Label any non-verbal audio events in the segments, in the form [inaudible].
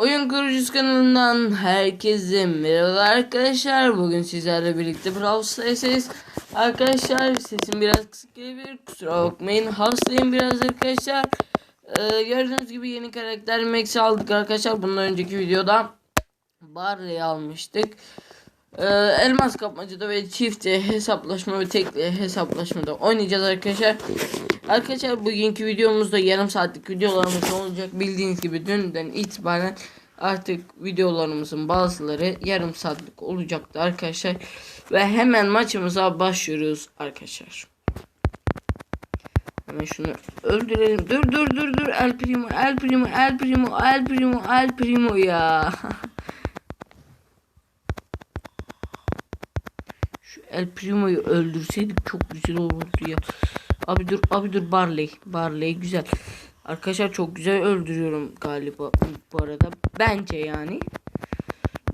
Oyun Kurucusu kanalından herkese merhaba arkadaşlar. Bugün sizlerle birlikte Brawl Stars'ız. Arkadaşlar sesim biraz kısık gelebilir. Kusura bakmayın. Hastayım biraz arkadaşlar. Ee, gördüğünüz gibi yeni karakter Max aldık arkadaşlar. Bundan önceki videoda Barley'i almıştık. Ee, elmas kapmacada ve çifte hesaplaşma ve tekli hesaplaşmada oynayacağız arkadaşlar. Arkadaşlar bugünkü videomuzda yarım saatlik videolarımız olacak. Bildiğiniz gibi dünden itibaren artık videolarımızın bazıları yarım saatlik olacaktı arkadaşlar. Ve hemen maçımıza başlıyoruz arkadaşlar. Hemen şunu öldürelim. Dur dur dur dur. El Primo, El Primo, El Primo, El Primo, El Primo ya. [laughs] Şu El Primo'yu öldürseydik çok güzel olurdu ya. Abi dur abi dur Barley. Barley güzel. Arkadaşlar çok güzel öldürüyorum galiba bu arada. Bence yani.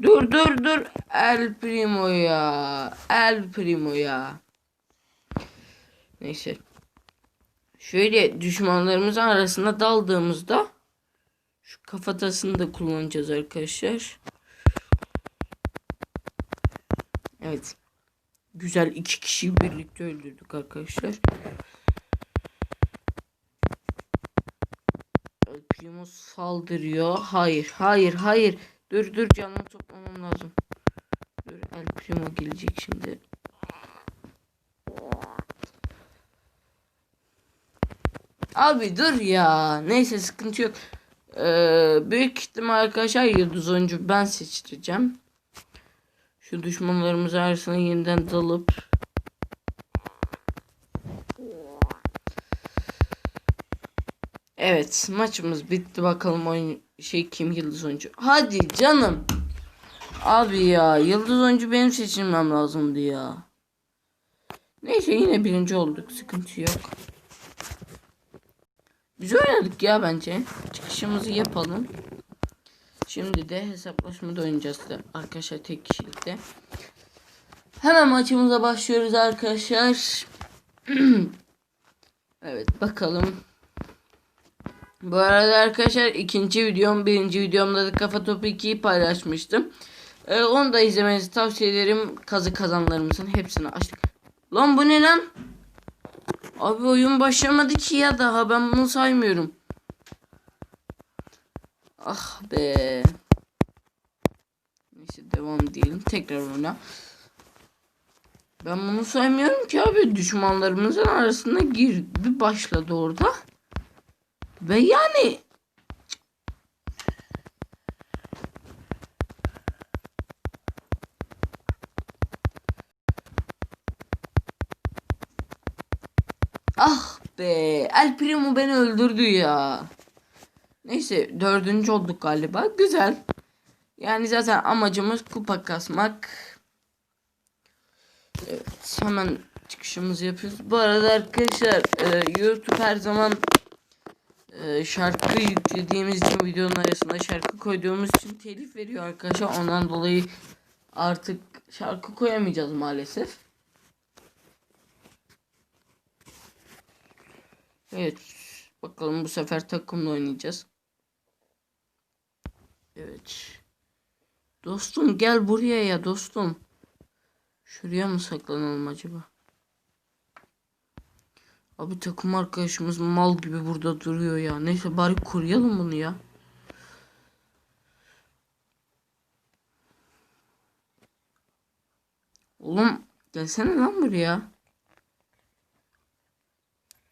Dur dur dur. El Primo ya. El Primo ya. Neyse. Şöyle düşmanlarımızın arasında daldığımızda şu kafatasını da kullanacağız arkadaşlar. Evet. Güzel iki kişiyi birlikte öldürdük arkadaşlar. Primo saldırıyor. Hayır, hayır, hayır. Dur dur canını toplamam lazım. Dur El Primo gelecek şimdi. Abi dur ya. Neyse sıkıntı yok. Ee, büyük ihtimal arkadaşlar yıldız oyuncu ben seçtireceğim. Şu düşmanlarımız arasına yeniden dalıp Evet maçımız bitti bakalım oyun şey kim yıldız oyuncu. Hadi canım. Abi ya yıldız oyuncu benim seçilmem lazımdı ya. Neyse yine birinci olduk sıkıntı yok. Biz oynadık ya bence. Çıkışımızı yapalım. Şimdi de oynayacağız da arkadaşlar tek kişilikte. Hemen maçımıza başlıyoruz arkadaşlar. [clears throat] evet bakalım. Bu arada arkadaşlar ikinci videom birinci videomda da kafa topu 2'yi paylaşmıştım. Ee, onu da izlemenizi tavsiye ederim. Kazı kazanlarımızın hepsini açtık. Lan bu ne lan? Abi oyun başlamadı ki ya daha ben bunu saymıyorum. Ah be. Neyse devam diyelim. Tekrar oyna. Ben bunu saymıyorum ki abi. Düşmanlarımızın arasında girdi başladı orada. Ve yani Ah be. El Primo beni öldürdü ya. Neyse dördüncü olduk galiba. Güzel. Yani zaten amacımız kupa kasmak. Evet hemen çıkışımızı yapıyoruz. Bu arada arkadaşlar e, YouTube her zaman e, şarkı yüklediğimiz için videonun arasında şarkı koyduğumuz için telif veriyor arkadaşlar. Ondan dolayı artık şarkı koyamayacağız maalesef. Evet. Bakalım bu sefer takımla oynayacağız. Evet. Dostum gel buraya ya dostum. Şuraya mı saklanalım acaba? Abi takım arkadaşımız mal gibi burada duruyor ya. Neyse bari koruyalım bunu ya. Oğlum gelsene lan buraya.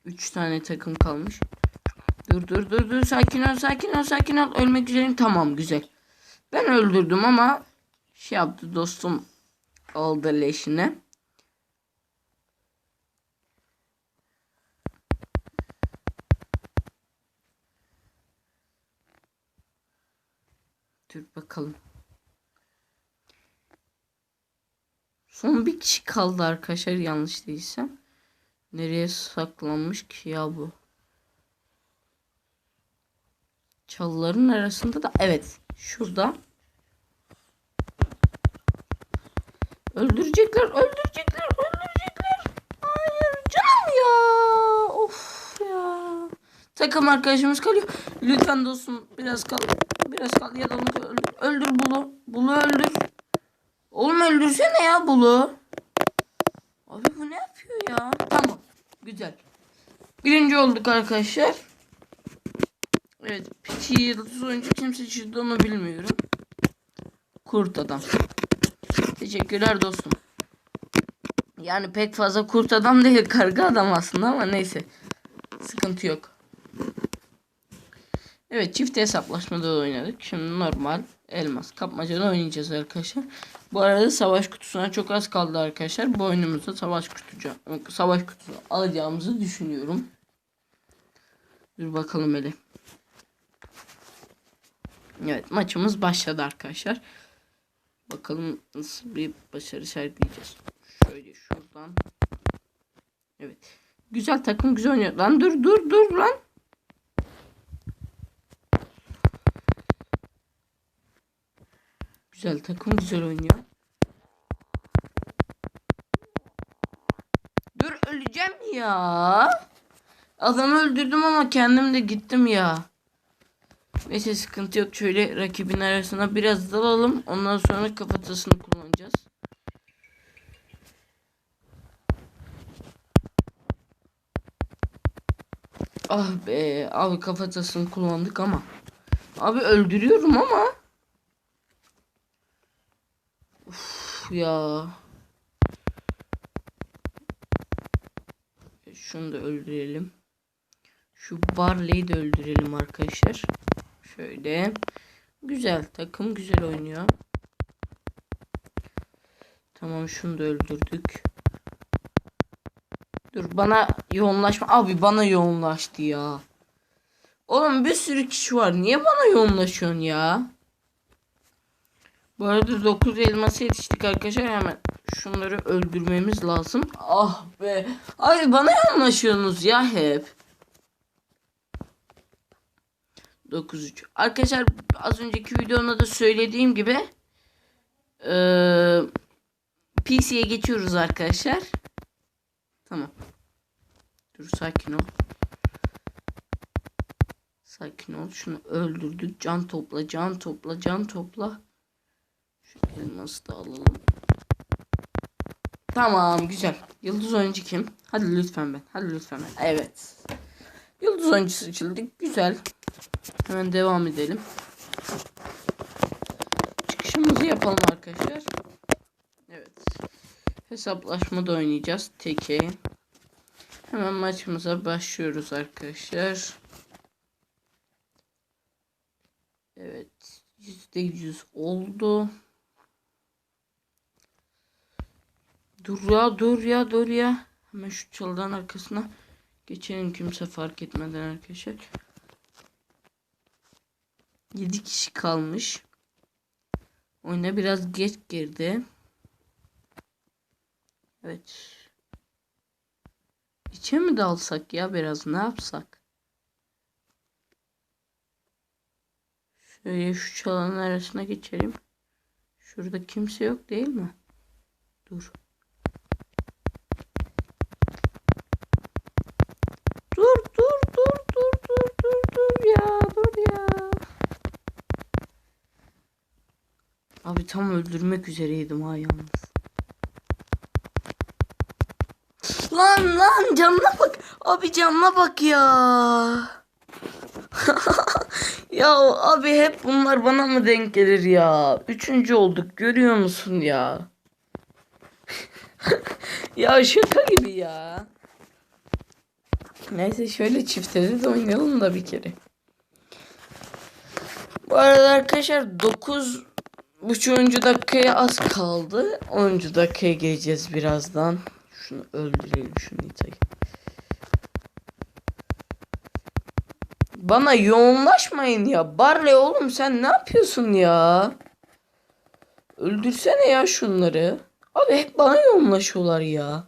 Üç tane takım kalmış. Dur dur dur dur sakin ol sakin ol sakin ol. Ölmek üzereyim tamam güzel. Ben öldürdüm ama şey yaptı dostum aldı leşine. Dur bakalım. Son bir kişi kaldı arkadaşlar yanlış değilsem. Nereye saklanmış ki ya bu? Çalıların arasında da evet şurada. Öldürecekler, öldürecekler, öldürecekler. Hayır canım ya. Of ya. Takım arkadaşımız kalıyor. Lütfen dostum biraz kal. Biraz kaldı ya da onu öldür. Öldür Bulu. Bulu öldür. Oğlum öldürsene ya Bulu. Abi bu ne yapıyor ya? Tamam. Güzel. Birinci olduk arkadaşlar. Evet. Peki yıldız oyuncu kim seçildi onu bilmiyorum. Kurt adam. Teşekkürler dostum. Yani pek fazla kurt adam değil karga adam aslında ama neyse. Sıkıntı yok. Evet çift hesaplaşmada da oynadık. Şimdi normal elmas kapmacada oynayacağız arkadaşlar. Bu arada savaş kutusuna çok az kaldı arkadaşlar. Bu oyunumuzda savaş kutucu savaş kutusunu alacağımızı düşünüyorum. Dur bakalım hele. Evet maçımız başladı arkadaşlar. Bakalım nasıl bir başarı sergileyeceğiz. Şöyle şuradan. Evet. Güzel takım güzel oynuyor. Lan dur dur dur lan. Güzel takım güzel oynuyor. Dur öleceğim ya. Adamı öldürdüm ama kendim de gittim ya. Neyse sıkıntı yok. Şöyle rakibin arasına biraz dalalım. Ondan sonra kafatasını kullanacağız. Ah be abi kafatasını kullandık ama. Abi öldürüyorum ama. Uf ya. Şunu da öldürelim. Şu Barley'i de öldürelim arkadaşlar. Şöyle. Güzel takım güzel oynuyor. Tamam şunu da öldürdük. Dur bana yoğunlaşma. Abi bana yoğunlaştı ya. Oğlum bir sürü kişi var. Niye bana yoğunlaşıyorsun ya? Bu arada 9 elması yetiştik arkadaşlar. Hemen şunları öldürmemiz lazım. Ah be. Abi bana yoğunlaşıyorsunuz ya hep. 9-3. Arkadaşlar az önceki videomda da söylediğim gibi ee, PC'ye geçiyoruz arkadaşlar. Tamam. Dur sakin ol. Sakin ol. Şunu öldürdük. Can topla, can topla, can topla. Şu elması da alalım. Tamam güzel. Yıldız oyuncu kim? Hadi lütfen ben. Hadi lütfen ben. Evet. Yıldız oyuncusu seçildik. Güzel. Hemen devam edelim. Çıkışımızı yapalım arkadaşlar. Evet. Hesaplaşmada oynayacağız. Teke. Hemen maçımıza başlıyoruz arkadaşlar. Evet. %100 oldu. Dur ya dur ya dur ya. Hemen şu çalıdan arkasına geçelim kimse fark etmeden arkadaşlar. 7 kişi kalmış. Oyuna biraz geç girdi. Evet. İçe mi dalsak ya biraz ne yapsak? Şöyle şu çalanın arasına geçelim. Şurada kimse yok değil mi? Dur dur dur dur dur dur dur ya dur ya. Abi tam öldürmek üzereydim ha yalnız. Lan lan canına bak. Abi canına bak ya. [laughs] ya abi hep bunlar bana mı denk gelir ya? Üçüncü olduk görüyor musun ya? [laughs] ya şaka gibi ya. Neyse şöyle çiftleri de oynayalım da bir kere. Bu arada arkadaşlar 9 buçuğuncu dakikaya az kaldı. 10. dakikaya geleceğiz birazdan. Şunu öldürelim şu Nita'yı. Bana yoğunlaşmayın ya. Barley oğlum sen ne yapıyorsun ya? Öldürsene ya şunları. Abi hep bana yoğunlaşıyorlar ya.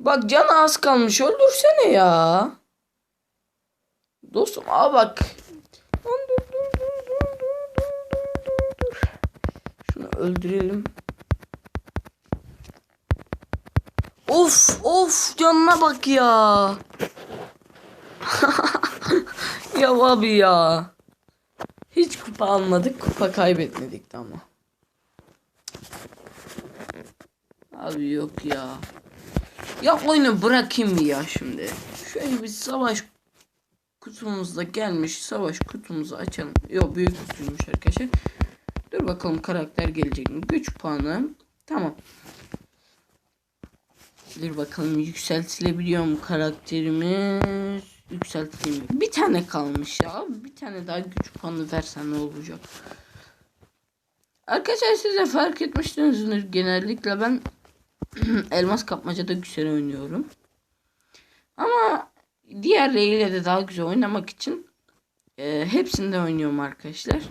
Bak can az kalmış öldürsene ya. Dostum aa bak. Öldürelim. Of of canına bak ya. [laughs] Ya abi ya. Hiç kupa almadık, kupa kaybetmedik de ama. Abi yok ya. Ya oyunu bırakayım ya şimdi? Şöyle bir savaş kutumuzda gelmiş. Savaş kutumuzu açalım. Yok büyük kutuymuş arkadaşlar. Dur bakalım karakter gelecek mi? Güç puanı. Tamam. Dur bakalım yükseltilebiliyor mu karakterimiz? Yükselteyim. mi? Bir tane kalmış ya. Bir tane daha güç puanı versen ne olacak? Arkadaşlar siz de fark etmişsinizdir. Genellikle ben [clears throat] elmas kapmacada güzel oynuyorum. Ama diğerleriyle de daha güzel oynamak için e, hepsinde oynuyorum arkadaşlar.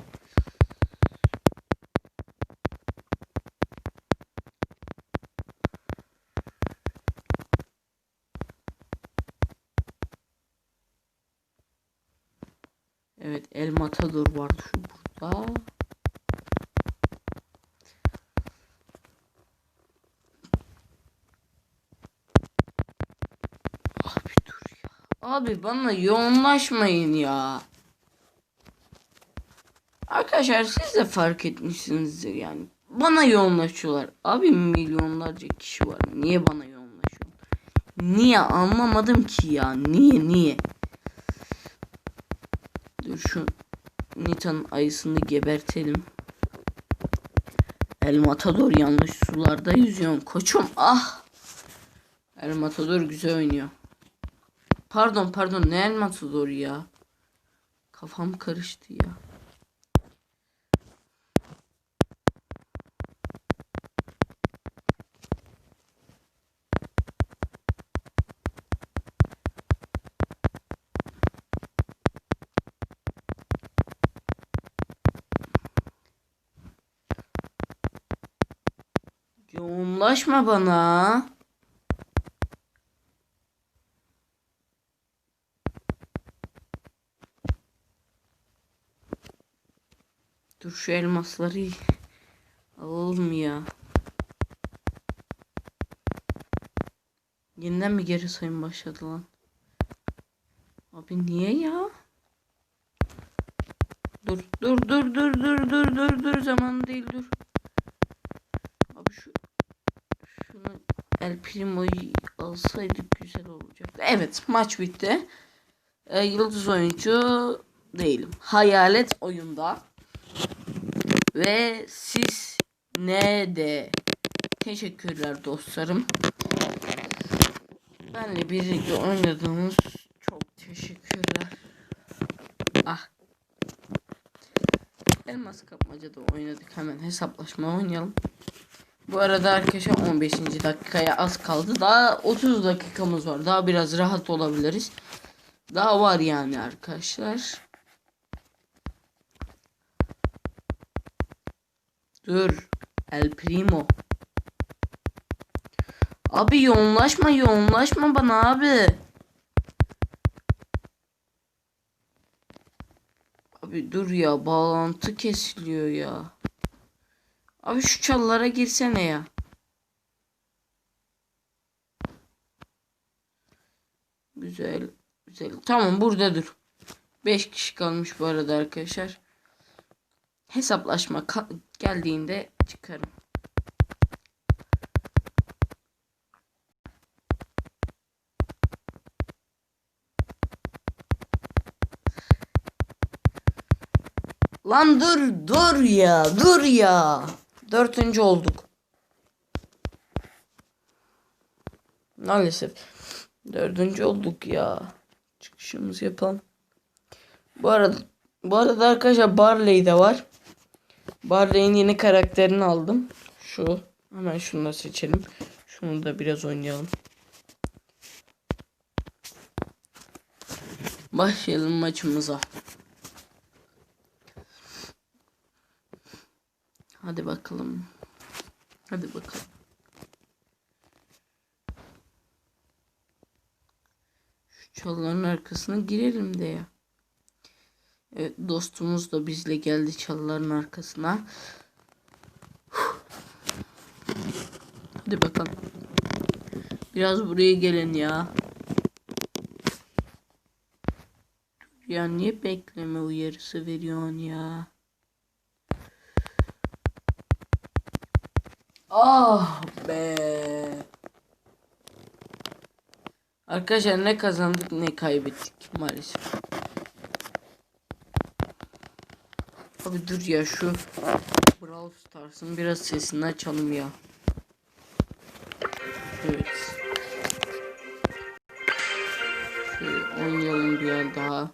Evet El Matador var şu burada. Abi dur ya. Abi bana yoğunlaşmayın ya. Arkadaşlar siz de fark etmişsinizdir yani. Bana yoğunlaşıyorlar. Abi milyonlarca kişi var. Niye bana yoğunlaşıyor? Niye anlamadım ki ya. Niye niye? Nita'nın ayısını gebertelim. El Matador yanlış sularda yüzüyorsun koçum. Ah. El Matador güzel oynuyor. Pardon pardon ne El Matador ya? Kafam karıştı ya. Yoğunlaşma bana. Dur şu elmasları alalım ya. Yeniden mi geri sayım başladı lan? Abi niye ya? Dur dur dur dur dur dur dur dur zaman değil dur. Abi şu şunu El Primo'yu alsaydık güzel olacaktı. Evet maç bitti. Ee, yıldız oyuncu değilim. Hayalet oyunda. Ve siz ne de teşekkürler dostlarım. Benle birlikte oynadığınız çok teşekkürler. Ah. Elmas kapmacada oynadık. Hemen hesaplaşma oynayalım. Bu arada arkadaşlar 15. dakikaya az kaldı. Daha 30 dakikamız var. Daha biraz rahat olabiliriz. Daha var yani arkadaşlar. Dur. El Primo. Abi yoğunlaşma yoğunlaşma bana abi. Abi dur ya bağlantı kesiliyor ya. Abi şu çalılara girsene ya. Güzel. Güzel. Tamam burada dur. 5 kişi kalmış bu arada arkadaşlar. Hesaplaşma geldiğinde çıkarım. Lan dur dur ya dur ya. Dörtüncü olduk. Maalesef. Dördüncü olduk ya. Çıkışımızı yapalım. Bu arada bu arada arkadaşlar Barley de var. Barley'in yeni karakterini aldım. Şu. Hemen şunu da seçelim. Şunu da biraz oynayalım. Başlayalım maçımıza. Hadi bakalım. Hadi bakalım. Şu çalıların arkasına girelim de ya. Evet dostumuz da bizle geldi çalıların arkasına. Hadi bakalım. Biraz buraya gelin ya. Ya niye bekleme uyarısı veriyorsun ya? Ah be. Arkadaşlar ne kazandık ne kaybettik maalesef. Abi dur ya şu Brawl Stars'ın biraz sesini açalım ya. Evet. Şöyle oynayalım bir yer daha.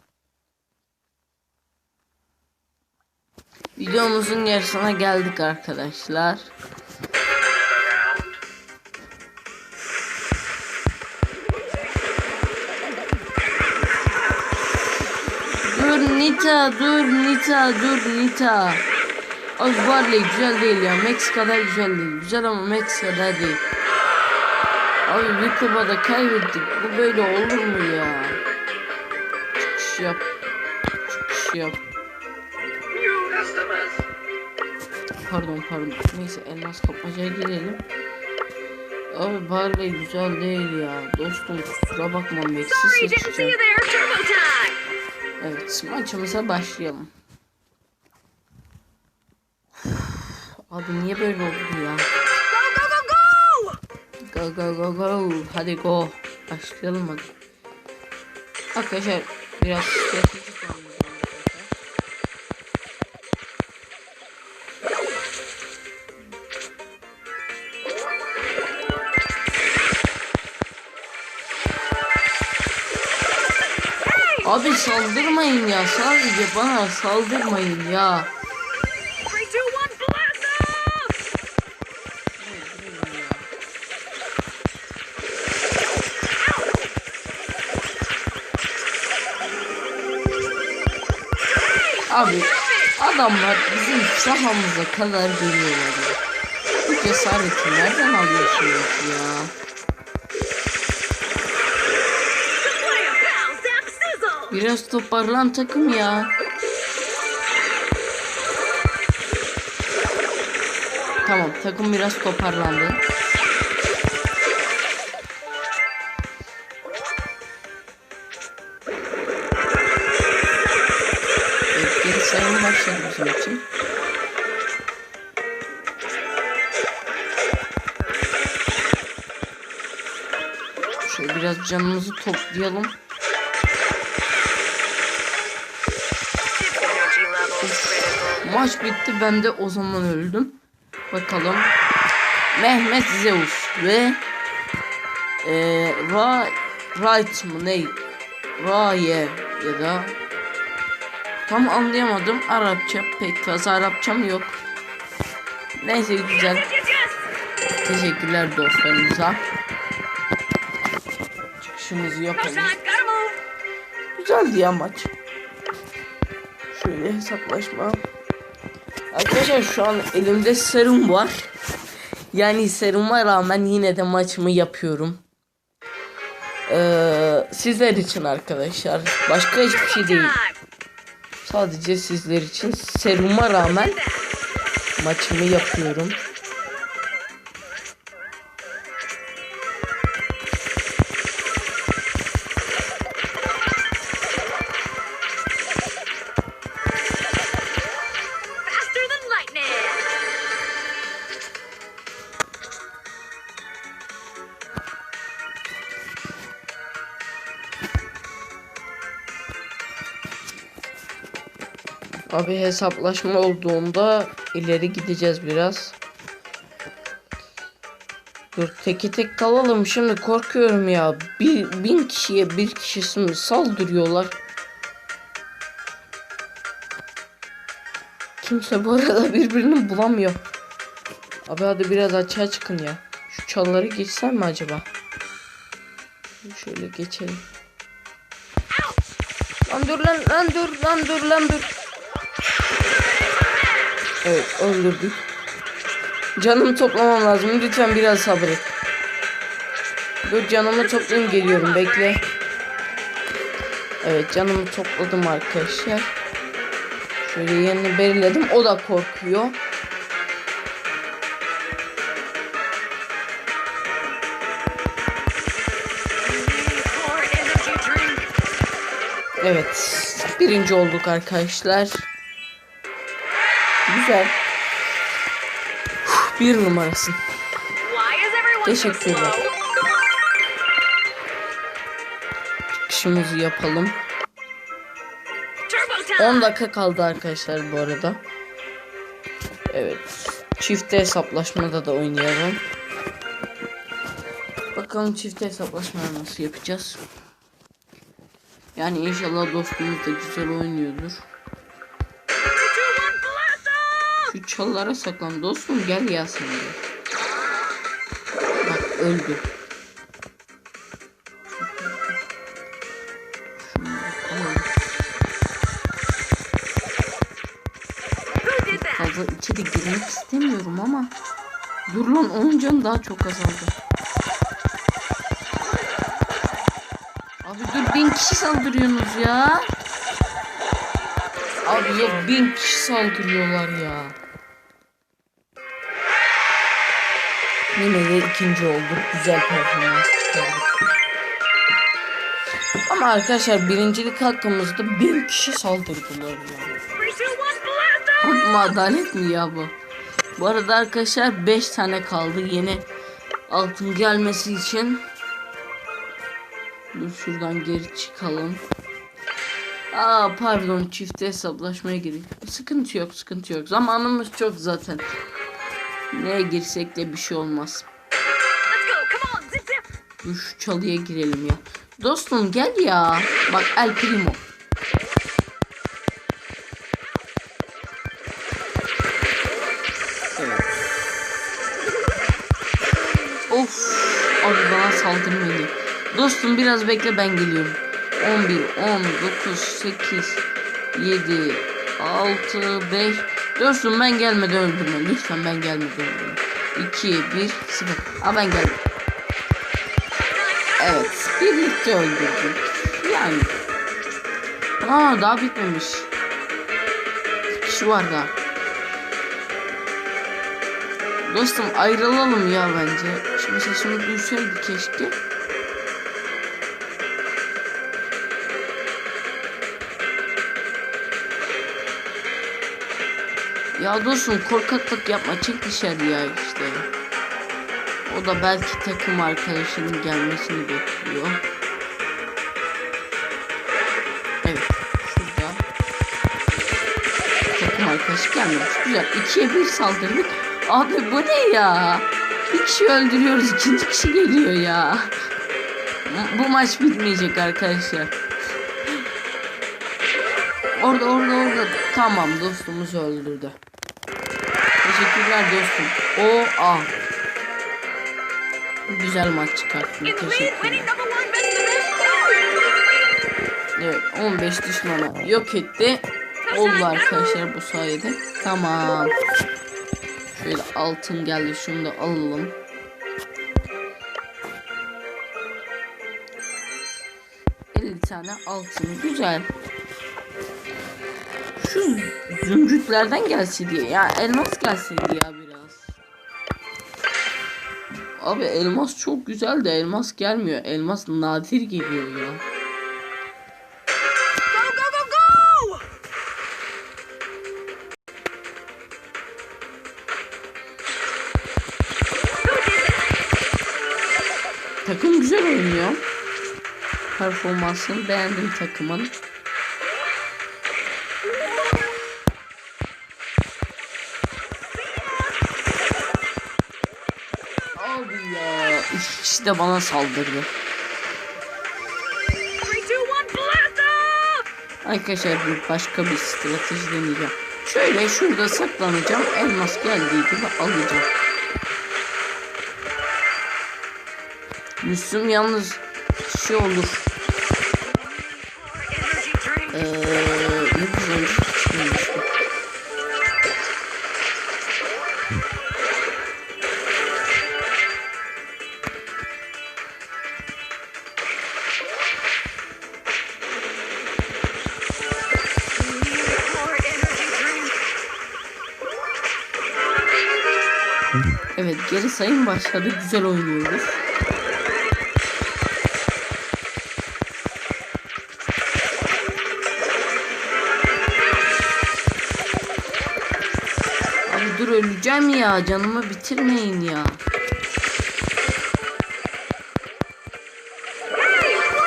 Videomuzun yarısına geldik arkadaşlar. Nita, dur Nita, dur Nita. Az Barley güzel değil ya. Max kadar güzel değil. Güzel ama Max kadar değil. Abi bir kupada kaybettik. Bu böyle olur mu ya? Çıkış yap. Çıkış yap. Pardon pardon. Neyse elmas kapmacaya girelim. Abi Barley güzel değil ya. Dostum kusura bakma Max'i seçeceğim. Evet maçımıza başlayalım. [sighs] Abi niye böyle oldu ya? Go, go, go, go! Go go go go. Hadi go. Başlayalım hadi. Arkadaşlar biraz stratejik Abi saldırmayın ya. Sadece bana saldırmayın ya. Abi adamlar bizim sahamıza kadar geliyorlar ya. Bu cesareti nereden alıyorsunuz ya? Biraz toparlan takım ya. Tamam takım biraz toparlandı. Evet, geri sayım başladı bizim için. Şöyle biraz canımızı toplayalım. Maç bitti ben de o zaman öldüm. Bakalım. Mehmet Zeus ve e, Ra Right mı ne? Raye ya da tam anlayamadım. Arapça pek fazla Arapçam yok. Neyse güzel. Teşekkürler dostlarımıza. Çıkışımızı yapalım. Güzeldi ya maç. Şöyle hesaplaşma. Arkadaşlar şu an elimde serum var. Yani seruma rağmen yine de maçımı yapıyorum. Ee, sizler için arkadaşlar. Başka hiçbir şey değil. Sadece sizler için seruma rağmen maçımı yapıyorum. Abi hesaplaşma olduğunda ileri gideceğiz biraz. Dur teke tek kalalım şimdi korkuyorum ya. Bir, bin kişiye bir kişisi mi saldırıyorlar. Kimse bu arada birbirini bulamıyor. Abi hadi biraz açığa çıkın ya. Şu çalları geçsem mi acaba? Şöyle geçelim. Lan dur lan lan dur lan dur lan dur. Evet öldürdük. Canımı toplamam lazım. Lütfen biraz sabret. Dur canımı toplayayım geliyorum bekle. Evet canımı topladım arkadaşlar. Şöyle yerini belirledim. O da korkuyor. Evet. Birinci olduk arkadaşlar. Uf, Bir numarasın. Teşekkürler. İşimizi yapalım. Turbo time. 10 dakika kaldı arkadaşlar bu arada. Evet. Çifte hesaplaşmada da oynayalım. Bakalım çifte hesaplaşmayı nasıl yapacağız. Yani inşallah dostumuz da güzel oynuyordur. Çalılara saklan dostum gel ya sen. Bak öldü. Fazla içeri girmek istemiyorum ama. Dur lan onun canı daha çok azaldı. Abi dur bin kişi saldırıyorsunuz ya. Abi yok bin kişi saldırıyorlar ya. Yine de ikinci olduk. Güzel performans çıkardık. Ama arkadaşlar birincilik hakkımızda bin kişi saldırdılar ya. Three, two, one, blast off! Hak mı adalet mi ya bu? Bu arada arkadaşlar 5 tane kaldı yeni altın gelmesi için. Dur şuradan geri çıkalım. Aa pardon çifte hesaplaşmaya girdik. Sıkıntı yok sıkıntı yok. Zamanımız çok zaten. Neye girsek de bir şey olmaz. Dur şu çalıya girelim ya. Dostum gel ya. Bak El Primo. Evet. Of. Abi bana saldırmayın. Dostum biraz bekle ben geliyorum. 11, 10, 9, 8, 7, 6, 5. Dostum ben gelmeden öldürme. Lütfen ben gelmeden öldürme. 2, 1, 0. Aa ben geldim. Evet. Birlikte öldürdük. Yani. Aa daha bitmemiş. Kişi var daha. Dostum ayrılalım ya bence. Şimdi sesimi duysaydı keşke. Ya dostum korkaklık yapma çık dışarı ya işte. O da belki takım arkadaşının gelmesini bekliyor. Evet. Şurada. Takım arkadaşı gelmemiş. Güzel. İkiye bir saldırdık. Abi bu ne ya? Bir kişi öldürüyoruz. ikinci kişi geliyor ya. Bu maç bitmeyecek arkadaşlar. Orada orada orada. Tamam dostumuz öldürdü. Teşekkürler dostum. O A. Güzel maç çıkarttın. Teşekkürler. Evet 15 düşmanı yok etti. Oldu arkadaşlar bu sayede. Tamam. Şöyle altın geldi şunu da alalım. ...50 tane altın. Güzel. Şu zümrütlerden gelse diye. Ya elmas gelse diye biraz. Abi elmas çok güzel de elmas gelmiyor. Elmas nadir geliyor ya. Go, go, go, go! Who did that? Takım güzel oynuyor. Performansını beğendim takımın. De bana saldırdı. Arkadaşlar bir başka bir strateji deneyeceğim. Şöyle şurada saklanacağım. Elmas geldiği gibi alacağım. Müslüm yalnız şey olur. Eee ne güzel sayın başladı. Güzel oynuyoruz. Abi dur öleceğim ya. Canımı bitirmeyin ya.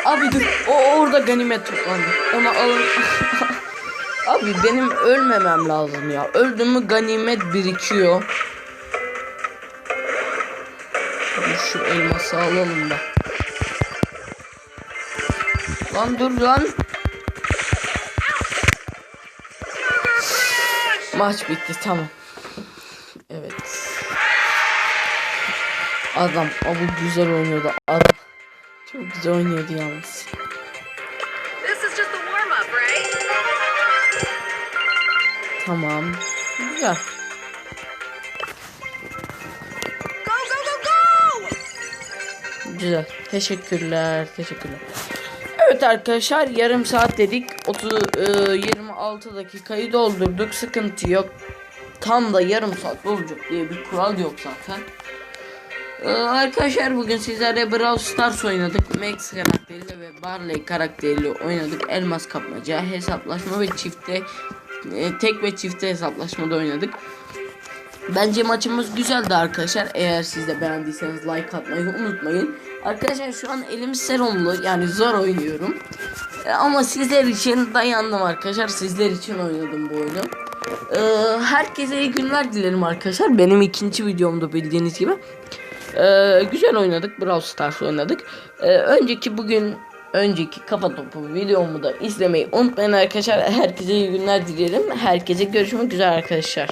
Abi dur. O orada ganimet toplandı. Ona alın. [laughs] Abi benim ölmemem lazım ya. Öldüm mü ganimet birikiyor. Şu elması alalım da. Lan dur lan. Maç bitti tamam. Evet. Adam abu güzel oynuyordu. Adam çok güzel oynuyordu yalnız. Tamam. Güzel. Güzel. Teşekkürler. Teşekkürler. Evet arkadaşlar yarım saat dedik. 30 e, 26 dakikayı doldurduk. Sıkıntı yok. Tam da yarım saat olacak diye bir kural yok zaten. E, arkadaşlar bugün sizlerle Brawl Stars oynadık. Max karakteriyle ve Barley karakteriyle oynadık. Elmas kapmaca, hesaplaşma ve çifte e, tek ve çifte hesaplaşmada oynadık. Bence maçımız güzeldi arkadaşlar. Eğer siz de beğendiyseniz like atmayı unutmayın. Arkadaşlar şu an elim serumlu yani zor oynuyorum. E, ama sizler için dayandım arkadaşlar. Sizler için oynadım bu oyunu. E, herkese iyi günler dilerim arkadaşlar. Benim ikinci videomda bildiğiniz gibi. E, güzel oynadık. Brawl Stars oynadık. E, önceki bugün önceki kafa topu videomu da izlemeyi unutmayın arkadaşlar. Herkese iyi günler dilerim. Herkese görüşmek üzere arkadaşlar.